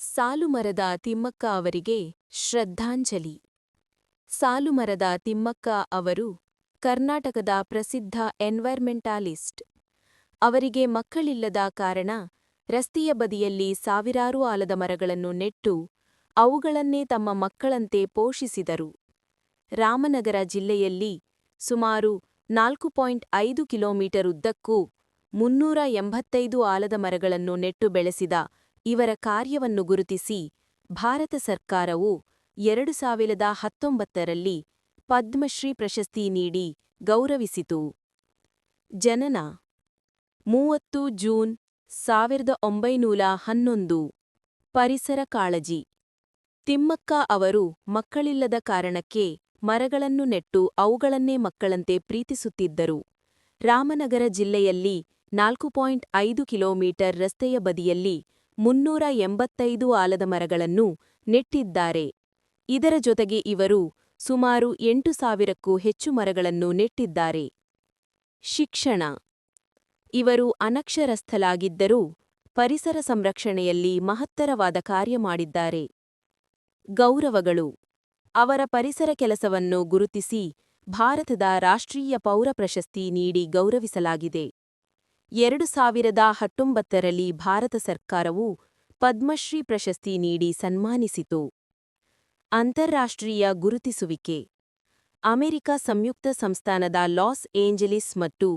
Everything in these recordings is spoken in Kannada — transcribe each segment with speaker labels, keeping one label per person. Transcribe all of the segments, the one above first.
Speaker 1: ಸಾಲುಮರದ ತಿಮ್ಮಕ್ಕ ಅವರಿಗೆ ಶ್ರದ್ಧಾಂಜಲಿ. ಸಾಲುಮರದ ತಿಮ್ಮಕ್ಕ ಅವರು ಕರ್ನಾಟಕದ ಪ್ರಸಿದ್ಧ ಎನ್ವೈರ್ಮೆಂಟಾಲಿಸ್ಟ್. ಅವರಿಗೆ ಮಕ್ಕಳಿಲ್ಲದ ಕಾರಣ ರಸ್ತೆಯ ಬದಿಯಲ್ಲಿ ಸಾವಿರಾರು ಆಲದ ಮರಗಳನ್ನು ನೆಟ್ಟು ಅವುಗಳನ್ನೇ ತಮ್ಮ ಮಕ್ಕಳಂತೆ ಪೋಷಿಸಿದರು. ರಾಮನಗರ ಜಿಲ್ಲೆಯಲ್ಲಿ ಸುಮಾರು ನಾಲ್ಕು ಪಾಯಿಂಟ್ ಐದು ಕಿಲೋಮೀಟರ್ ಉದ್ದಕ್ಕೂ ಮುನ್ನೂರ ಎಂಬತ್ತೈದು ಆಲದ ಮರಗಳನ್ನು ನೆಟ್ಟು ಬೆಳೆಸಿದ ಇವರ ಕಾರ್ಯವನ್ನು ಗುರುತಿಸಿ ಭಾರತ ಸರ್ಕಾರವು ಎರಡು ಸಾವಿರದ ಹತ್ತೊಂಬತ್ತರಲ್ಲಿ ಪದ್ಮಶ್ರೀ ಪ್ರಶಸ್ತಿ ನೀಡಿ ಗೌರವಿಸಿತು. ಜನನ ಮೂವತ್ತು ಜೂನ್ ಸಾವಿರದ ಒಂಬೈನೂರ ಹನ್ನೊಂದು. ಪರಿಸರ ಕಾಳಜಿ. ತಿಮ್ಮಕ್ಕ ಅವರು ಮಕ್ಕಳಿಲ್ಲದ ಕಾರಣಕ್ಕೆ ಮರಗಳನ್ನು ನೆಟ್ಟು ಅವುಗಳನ್ನೇ ಮಕ್ಕಳಂತೆ ಪ್ರೀತಿಸುತ್ತಿದ್ದರು. ರಾಮನಗರ ಜಿಲ್ಲೆಯಲ್ಲಿ ನಾಲ್ಕು ಪಾಯಿಂಟ್ ಐದು ಕಿಲೋಮೀಟರ್ ರಸ್ತೆಯ ಬದಿಯಲ್ಲಿ ಮುನ್ನೂರ ಎಂಬತ್ತೈದು ಆಲದ ಮರಗಳನ್ನು ನೆಟ್ಟಿದ್ದಾರೆ. ಇದರ ಜೊತೆಗೆ ಇವರು ಸುಮಾರು ಎಂಟು ಸಾವಿರಕ್ಕೂ ಹೆಚ್ಚು ಮರಗಳನ್ನು ನೆಟ್ಟಿದ್ದಾರೆ. ಶಿಕ್ಷಣ. ಇವರು ಅನಕ್ಷರಸ್ಥಲಾಗಿದ್ದರೂ ಪರಿಸರ ಸಂರಕ್ಷಣೆಯಲ್ಲಿ ಮಹತ್ತರವಾದ ಕಾರ್ಯ ಮಾಡಿದ್ದಾರೆ. ಗೌರವಗಳು. ಅವರ ಪರಿಸರ ಕೆಲಸವನ್ನು ಗುರುತಿಸಿ ಭಾರತದ ರಾಷ್ಟ್ರೀಯ ಪೌರ ಪ್ರಶಸ್ತಿ ನೀಡಿ ಗೌರವಿಸಲಾಗಿದೆ. ಎರಡು ಸಾವಿರದ ಹತ್ತೊಂಬತ್ತರಲ್ಲಿ ಭಾರತ ಸರ್ಕಾರವು ಪದ್ಮಶ್ರೀ ಪ್ರಶಸ್ತಿ ನೀಡಿ ಸನ್ಮಾನಿಸಿತು. ಅಂತಾರಾಷ್ಟ್ರೀಯ ಗುರುತಿಸುವಿಕೆ. ಅಮೆರಿಕ ಸಂಯುಕ್ತ ಸಂಸ್ಥಾನದ ಲಾಸ್ ಏಂಜಲೀಸ್ ಮತ್ತು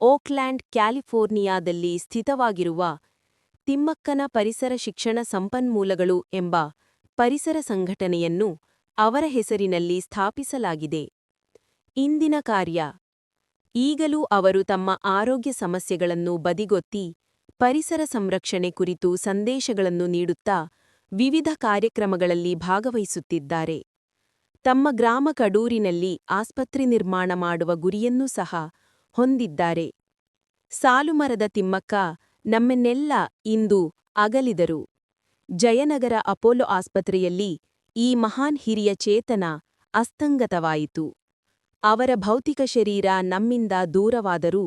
Speaker 1: ಓಕ್ಲ್ಯಾಂಡ್, ಕ್ಯಾಲಿಫೋರ್ನಿಯಾದಲ್ಲಿ ಸ್ಥಿತವಾಗಿರುವ ತಿಮ್ಮಕ್ಕನ ಪರಿಸರ ಶಿಕ್ಷಣ ಸಂಪನ್ಮೂಲಗಳು ಎಂಬ ಪರಿಸರ ಸಂಘಟನೆಯನ್ನು ಅವರ ಹೆಸರಿನಲ್ಲಿ ಸ್ಥಾಪಿಸಲಾಗಿದೆ. ಇಂದಿನ ಕಾರ್ಯ ಈಗಲೂ ಅವರು ತಮ್ಮ ಆರೋಗ್ಯ ಸಮಸ್ಯೆಗಳನ್ನು ಬದಿಗೊತ್ತಿ, ಪರಿಸರ ಸಂರಕ್ಷಣೆ ಕುರಿತು ಸಂದೇಶಗಳನ್ನು ನೀಡುತ್ತಾ ವಿವಿಧ ಕಾರ್ಯಕ್ರಮಗಳಲ್ಲಿ ಭಾಗವಹಿಸುತ್ತಿದ್ದಾರೆ. ತಮ್ಮ ಗ್ರಾಮ ಕಡೂರಿನಲ್ಲಿ ಆಸ್ಪತ್ರೆ ನಿರ್ಮಾಣ ಮಾಡುವ ಗುರಿಯನ್ನೂ ಸಹ ಹೊಂದಿದ್ದಾರೆ. ಸಾಲುಮರದ ತಿಮ್ಮಕ್ಕ ನಮ್ಮನ್ನೆಲ್ಲ ಇಂದು ಅಗಲಿದರು. ಜಯನಗರ ಅಪೋಲೋ ಆಸ್ಪತ್ರೆಯಲ್ಲಿ ಈ ಮಹಾನ್ ಹಿರಿಯ ಚೇತನ ಅಸ್ತಂಗತವಾಯಿತು. ಅವರ ಭೌತಿಕ ಶರೀರ ನಮ್ಮಿಂದ ದೂರವಾದರೂ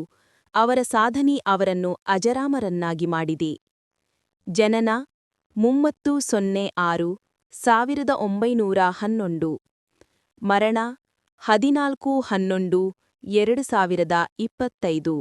Speaker 1: ಅವರ ಸಾಧನೆ ಅವರನ್ನು ಅಜರಾಮರನ್ನಾಗಿ ಮಾಡಿದೆ. ಜನನ ಮುಮ್ಮತ್ತು ಸೊನ್ನೆ ಆರು ಸಾವಿರದ ಒಂಬೈನೂರ ಹನ್ನೊಂದು. ಮರಣ ಹದಿನಾಲ್ಕು ಹನ್ನೊಂದು ಎರಡು ಸಾವಿರದ ಇಪ್ಪತ್ತೈದು.